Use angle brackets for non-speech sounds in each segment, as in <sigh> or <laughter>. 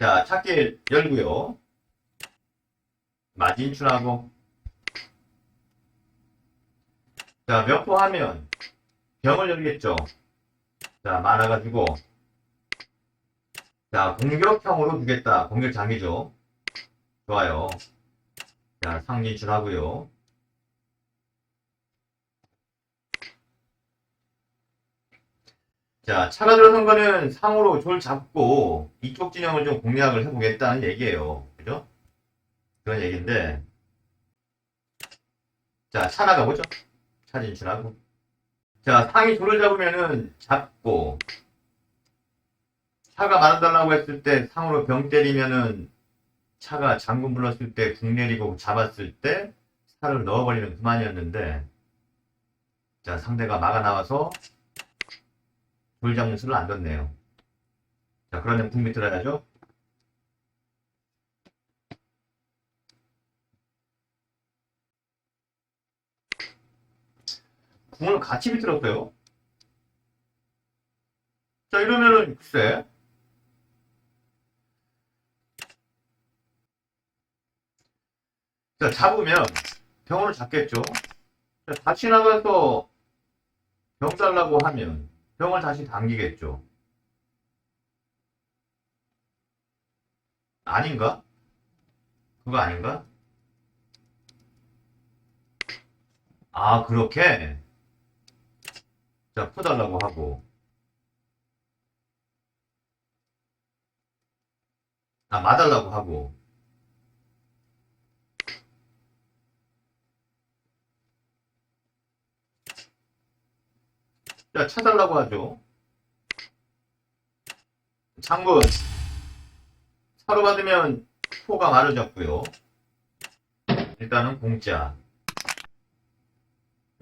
자, 찾길 열고요. 마진출하고. 자, 몇포 하면 병을 열겠죠. 자, 많아가지고. 자, 공격형으로 주겠다. 공격 장기죠. 좋아요. 자, 상진출하고요. 자, 차가 들어선 거는 상으로 졸 잡고 이쪽 진영을 좀 공략을 해보겠다는 얘기예요. 그죠? 그런 얘기인데. 자, 차 나가보죠. 차 진출하고. 자, 상이 졸을 잡으면은 잡고. 차가 말아달라고 했을 때 상으로 병 때리면은 차가 장군 불렀을 때 궁 내리고 잡았을 때 차를 넣어버리면 그만이었는데. 자, 상대가 막아 나와서 돌 잡는 수를 안 뒀네요. 자, 그러면 궁 밑들어야죠. 궁을 같이 비틀었어요. 자, 이러면은, 글쎄. 자, 잡으면 병원을 잡겠죠. 자, 다시 나가서 병 달라고 하면 병을 다시 당기겠죠. 아닌가? 그거 아닌가? 아, 그렇게? 자, 푸달라고 하고. 아, 맞달라고 하고. 자, 차달라고 하죠. 장군. 차로 받으면 포가 마르졌고요. 일단은 공짜.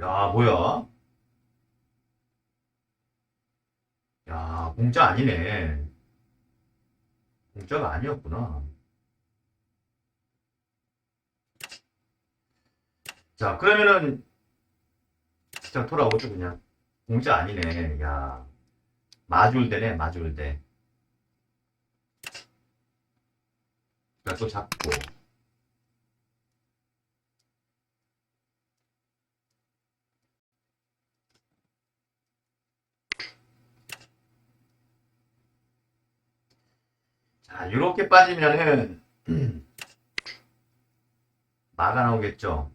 야, 뭐야? 야, 공짜 아니네. 공짜가 아니었구나. 자, 그러면은, 자, 돌아오죠, 그냥. 공짜 아니네. 야, 마줄대네, 마줄대. 자, 또 잡고. 자, 이렇게 빠지면은, <clears throat> 마가 나오겠죠.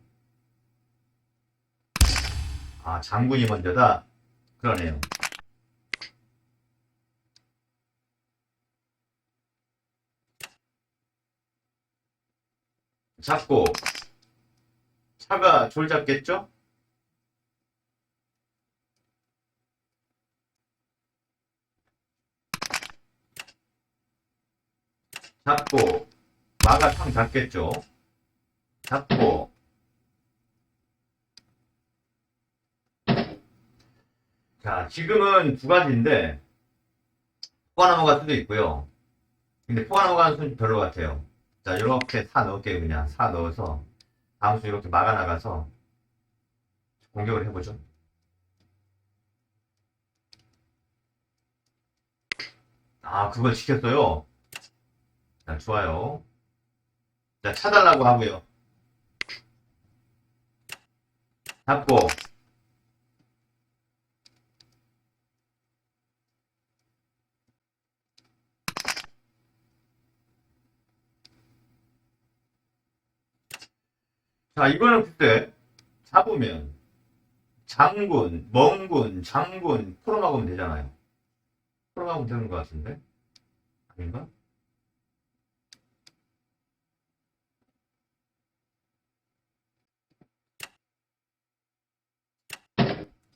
아, 장군이 먼저다? 그러네요. 잡고, 차가 졸 잡겠죠? 잡고, 마가 탕 잡겠죠? 잡고, 자, 지금은 두 가지인데, 포가 넘어갈 수도 있고요. 근데 포가 넘어가는 수는 별로 같아요. 자, 이렇게 사 넣을게요, 그냥. 사 넣어서, 다음 수 이렇게 막아 나가서, 공격을 해보죠. 아, 그걸 시켰어요? 자, 좋아요. 자, 차달라고 하고요. 잡고, 자, 이거는 그때 잡으면 장군, 멍군, 장군, 프로 막으면 되잖아요. 프로 막으면 되는 것 같은데? 아닌가?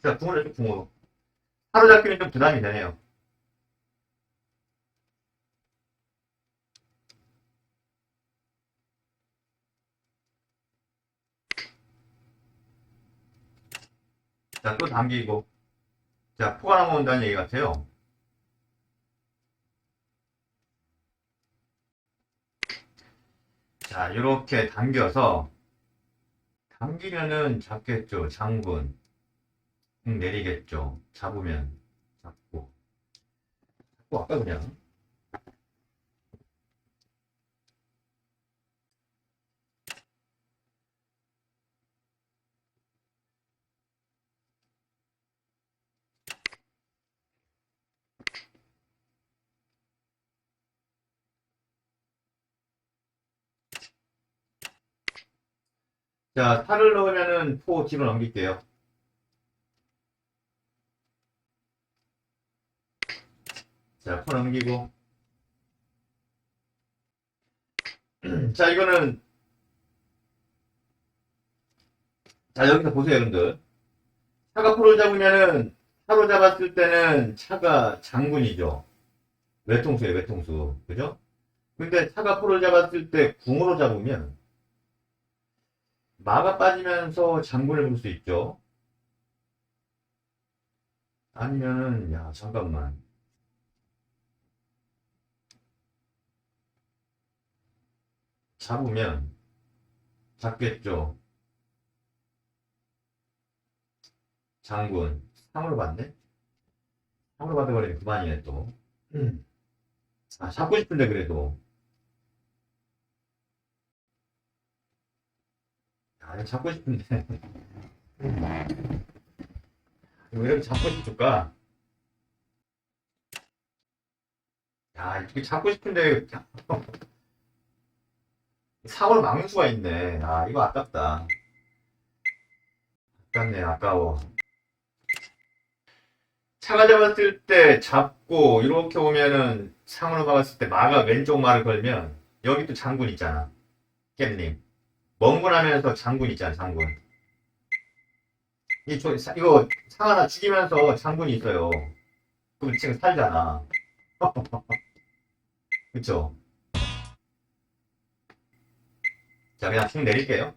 자, 해줘, 궁으로. 사로잡기는 좀 부담이 되네요. 자, 또 당기고. 자, 포가 넘어온다는 얘기 같아요. 자, 이렇게 당겨서, 당기면은 잡겠죠, 장군. 응, 내리겠죠. 잡으면, 잡고. 잡고, 아까 그냥. 자, 살을 넣으면은 포 뒤로 넘길게요. 자, 포 넘기고. <clears throat> 자, 이거는 자, 여기서 보세요, 여러분들. 차가 포를 잡으면은 차로 잡았을 때는 차가 장군이죠. 외통수예요, 외통수. 그죠? 근데 차가 포를 잡았을 때 궁으로 잡으면 마가 빠지면서 장군을 볼 수 있죠. 아니면은 야 잠깐만 잡으면 잡겠죠. 장군 상으로 받네. 상으로 받아버리면 그만이네 또. 음. 아 잡고 싶은데 그래도 아 이거 잡고 싶은데 왜 이렇게 잡고 싶을까? 야, 이렇게 잡고 싶은데 사고를 막는 수가 있네. 아, 이거 아깝다. 아깝네, 아까워. 차가 잡았을 때 잡고 이렇게 오면은 상으로 박았을 때 마가 왼쪽 말을 걸면 여기 또 장군 있잖아. 깻님. 멍군하면서 장군 있잖아, 장군. 이, 저, 사- 이거 상 하나 죽이면서 장군이 있어요. 그럼 지금 살잖아. <laughs> 그쵸? 자, 그냥 쭉 내릴게요.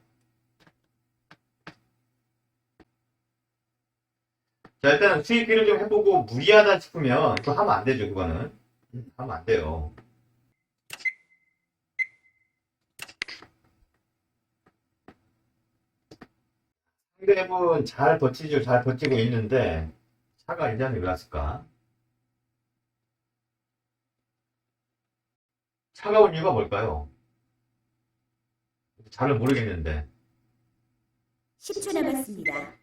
자, 일단은 수익비를 좀 해보고 무리하다 싶으면 그거 하면 안 되죠, 그거는. 음, 하면 안 돼요. 상대분 잘 버티죠, 잘 버티고 있는데 차가 이 장에 왜 왔을까? 차가운 이유가 뭘까요? 잘은 모르겠는데. 10초 남았습니다.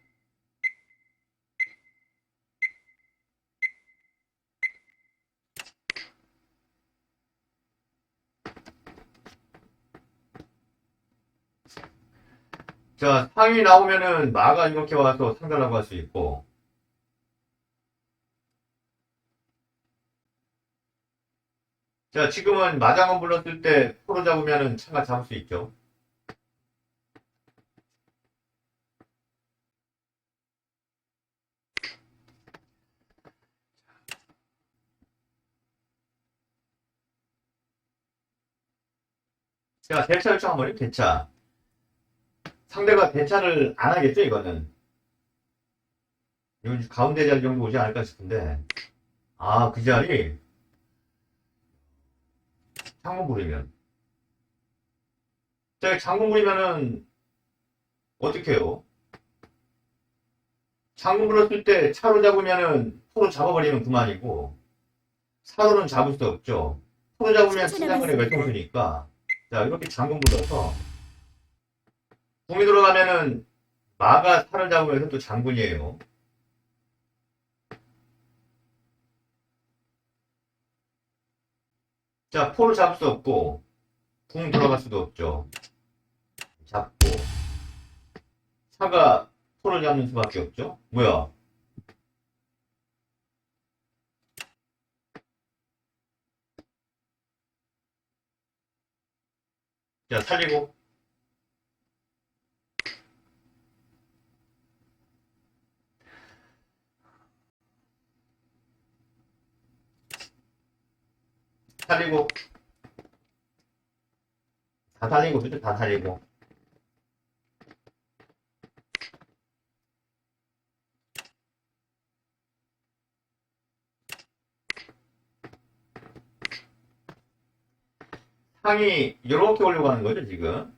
자, 상이 나오면은 마가 이렇게 와서 상달라고 할 수 있고, 자, 지금은 마장을 불렀을 때 포로 잡으면은 차가 잡을 수 있죠. 자, 대차 요청 한번 해요, 대차. 상대가 대차를 안 하겠죠, 이거는. 이건 가운데 자리 정도 오지 않을까 싶은데. 아, 그 자리? 창문 부리면. 자, 장군 부리면은, 어떻게 해요? 장군 불었을 때 차로 잡으면은 포로 잡아버리면 그만이고, 사로는 잡을 수 없죠. 포로 잡으면 신장군의 외통수니까. 자, 이렇게 장군 불러서, 궁이 들어가면은 마가 살을 잡으면서 또 장군이에요. 자, 포를 잡을 수 없고 궁 들어갈 수도 없죠. 잡고 차가 포를 잡는 수밖에 없죠. 뭐야? 자, 살리고 살리고 다 살리고 그죠? 다 살리고 상이 이렇게 올려가는 거죠 지금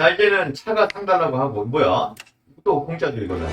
자 이제는 차가 상달라고 하고 뭐야? 또 공짜죠 이거는